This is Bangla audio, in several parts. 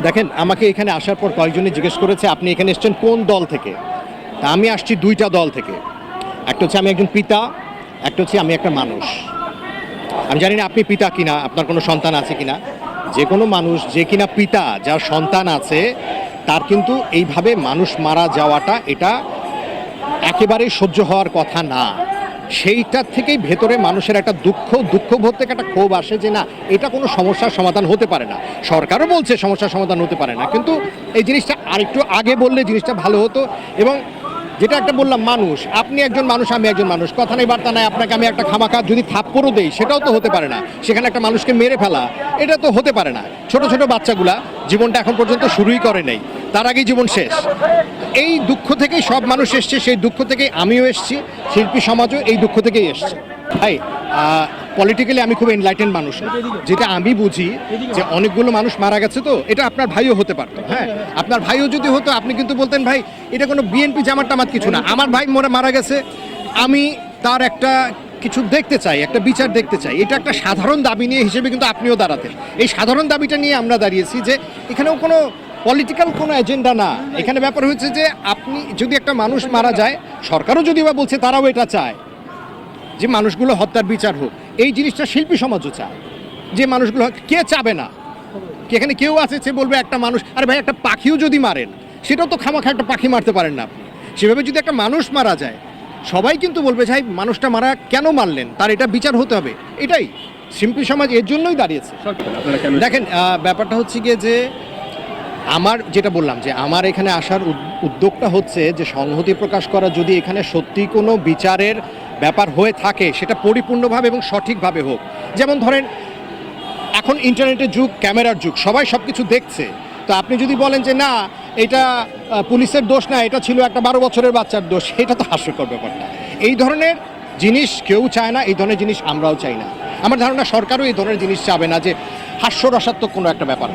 দেখেন, আমাকে এখানে আসার পর কয়েকজনে জিজ্ঞেস করেছে, আপনি এখানে এসছেন কোন দল থেকে? তা আমি আসছি দুইটা দল থেকে। একটা হচ্ছে আমি একজন পিতা, একটা হচ্ছে আমি একটা মানুষ। আমি জানি না আপনি পিতা কিনা, আপনার কোনো সন্তান আছে কিনা। যে কোনো মানুষ, যে কিনা পিতা যার সন্তান আছে, তার কিন্তু এইভাবে মানুষ মারা যাওয়াটা এটা একেবারেই সহ্য হওয়ার কথা না। সেইটার থেকেই ভেতরে মানুষের একটা দুঃখ, দুঃখবোধ থেকে একটা ক্ষোভ আসে যে না, এটা কোনো সমস্যার সমাধান হতে পারে না। সরকারও বলছে সমস্যার সমাধান হতে পারে না। কিন্তু এই জিনিসটা আরেকটু আগে বললে জিনিসটা ভালো হতো এবং যেটা একটা বললাম, মানুষ, আপনি একজন মানুষ, আমি একজন মানুষ। কথা নেই, বার্তা নাই, আপনাকে আমি একটা খামাখা যদি থাপ্পড়ও দেই, সেটাও তো হতে পারে না। সেখানে একটা মানুষকে মেরে ফেলা, এটা তো হতে পারে না। ছোট ছোট বাচ্চাগুলা জীবনটা এখন পর্যন্ত শুরুই করে নেই। তার আগেই জীবন শেষ। এই দুঃখ থেকেই সব মানুষ এসছে, সেই দুঃখ থেকেই আমিও এসছি, শিল্পী সমাজও এই দুঃখ থেকেই এসছে। ভাই পলিটিক্যালি আমি খুব এনলাইটেন মানুষ। যেটা আমি বুঝি যে অনেকগুলো মানুষ মারা গেছে তো, এটা আপনার ভাইও হতে পারতো হ্যাঁ? আপনার ভাইও যদি হতো, আপনি কিন্তু বলতেন, ভাই, এটা কোনো বিএনপি জামাত টামাত কিছু না। আমার ভাই মরে, মারা গেছে। আমি তার একটা কিছু দেখতে চাই, একটা বিচার দেখতে চাই। এটা একটা সাধারণ দাবি নিয়ে হিসেবে কিন্তু আপনিও দাঁড়াতেন। এই সাধারণ দাবিটা নিয়ে আমরা দাঁড়িয়েছি যে এখানেও কোনো পলিটিক্যাল কোনো এজেন্ডা না। এখানে ব্যাপার হচ্ছে যে আপনি যদি একটা মানুষ মারা যায় সরকারও যদি বা বলছে তারাও এটা চায়। যে মানুষগুলো হত্যার বিচার হোক এই জিনিসটা শিল্পী সমাজও চায়। যে মানুষগুলো কে চাবে না? কি এখানে কেউ আছে সে বলবে একটা মানুষ আরে ভাই একটা পাখিও যদি মারেন সেটাও তো খামাখা একটা পাখি মারতে পারেন না আপনি। সেভাবে যদি একটা মানুষ মারা যায় সবাই কিন্তু বলবে ভাই মানুষটা মারা কেন মারলেন? তার এটা বিচার হতে হবে। এটাই। শিল্পী সমাজ এর জন্যই দাঁড়িয়েছে। দেখেন ব্যাপারটা হচ্ছে গিয়ে যে আমার যেটা বললাম যে আমার এখানে আসার উদ- উদ্যোগটা হচ্ছে যে সংহতি প্রকাশ করা যদি এখানে সত্যি কোনো বিচারের ব্যাপার হয়ে থাকে, সেটা পরিপূর্ণভাবে এবং সঠিকভাবে হোক। যেমন ধরেন, এখন ইন্টারনেটের যুগ, ক্যামেরার যুগ, সবাই সব কিছু দেখছে। তো আপনি যদি বলেন যে না, এটা পুলিশের দোষ না, এটা ছিল একটা বারো বছরের বাচ্চার দোষ, এটা তো হাস্যকর ব্যাপারটা। এই ধরনের জিনিস কেউ চায় না, এই ধরনের জিনিস আমরাও চাই না। আমার ধারণা, সরকারও এই ধরনের জিনিস চাবে না যে হাস্যরসাত্মক কোনো একটা ব্যাপার।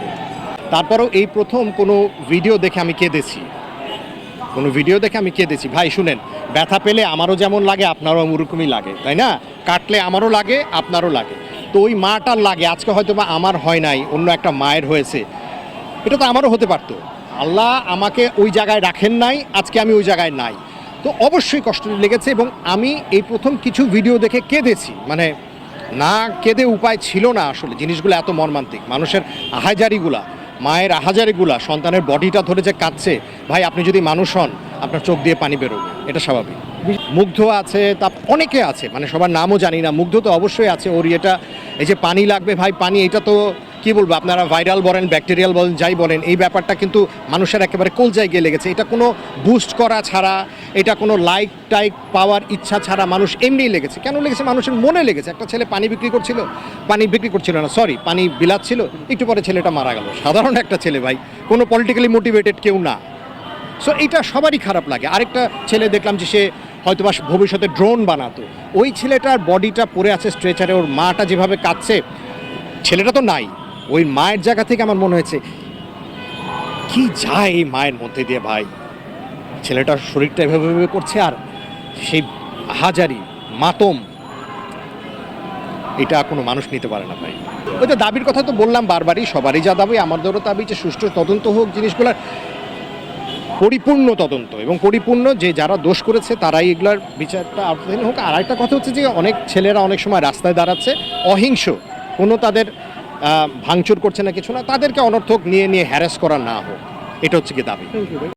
তারপরেও এই প্রথম কোনো ভিডিও দেখে আমি কেঁদেছি। কোনো ভিডিও দেখে আমি কেঁদেছি। ভাই, শুনেন, ব্যথা পেলে আমারও যেমন লাগে, আপনারও ওরকমই লাগে, তাই না? কাটলে আমারও লাগে, আপনারও লাগে। তো ওই মাটার লাগে, আজকে হয়তো বা আমার হয় নাই, অন্য একটা মায়ের হয়েছে। এটা তো আমারও হতে পারতো। আল্লাহ আমাকে ওই জায়গায় রাখেন নাই, আজকে আমি ওই জায়গায় নাই। তো অবশ্যই কষ্ট লেগেছে এবং আমি এই প্রথম কিছু ভিডিও দেখে কেঁদেছি। মানে না কেঁদে উপায় ছিল না আসলে, জিনিসগুলো এত মর্মান্তিক। মানুষের আহাজারিগুলা মায়ের আহাজারিগুলা সন্তানের বডিটা ধরে যে কাঁদছে, ভাই আপনি যদি মানুষ হন, আপনার চোখ দিয়ে পানি বেরোবে। এটা স্বাভাবিক। মুগ্ধ আছে, তা অনেকে আছে মানে সবার নামও জানি না, মুগ্ধ তো অবশ্যই আছে, ওর এটা এই যে পানি লাগবে, ভাই পানি, এটা তো কি বলব, আপনারা ভাইরাল বলেন, ব্যাকটেরিয়াল বলেন, যাই বলেন, এই ব্যাপারটা কিন্তু মানুষের একেবারে কলজায় গিয়ে লেগেছে? এটা কোনো বুস্ট করা ছাড়া, এটা কোনো লাইক টাইক পাওয়ার ইচ্ছা ছাড়া মানুষ এমনিই লেগেছে। কেন লেগেছে? মানুষের মনে লেগেছে। একটা ছেলে পানি বিক্রি করছিল, পানি বিক্রি করছিল না সরি পানি বিলাচ্ছিল, একটু পরে ছেলেটা মারা গেল। সাধারণ একটা ছেলে ভাই, কোনো পলিটিক্যালি মোটিভেটেড কেউ না। সো এটা সবারই খারাপ লাগে। আরেকটা ছেলে দেখলাম যে সে হয়তো বা ভবিষ্যতে ড্রোন বানাতো। ওই ছেলেটার বডিটা পড়ে আছে স্ট্রেচারে ওর মাটা যেভাবে কাঁদছে, ছেলেটা তো নাই। ওই মায়ের জায়গা থেকে আমার মনে হয়েছে, কি যায় এই মায়ের মধ্যে দিয়ে ভাই? ছেলেটার শরীরটা এভাবে এভাবে করছে আর সেই হাজারি, মাতম, এটা কোনো মানুষ নিতে পারে না ভাই। ওই তো দাবির কথা তো বললাম বারবারই, সবারই যা দাবি, আমাদেরও দাবি যে সুষ্ঠু তদন্ত হোক জিনিসগুলোর পরিপূর্ণ তদন্ত এবং পরিপূর্ণ যে যারা দোষ করেছে তারাই এগুলার বিচারটা আওতাধীন হোক। আর একটা কথা হচ্ছে যে অনেক ছেলেরা অনেক সময় রাস্তায় দাঁড়াচ্ছে, অহিংস। কোনো তাদের ভাঙচুর করছে না কিছু না, তাদেরকে অনর্থক নিয়ে নিয়ে হ্যারাস করা না হোক। এটা হচ্ছে কি দাবি।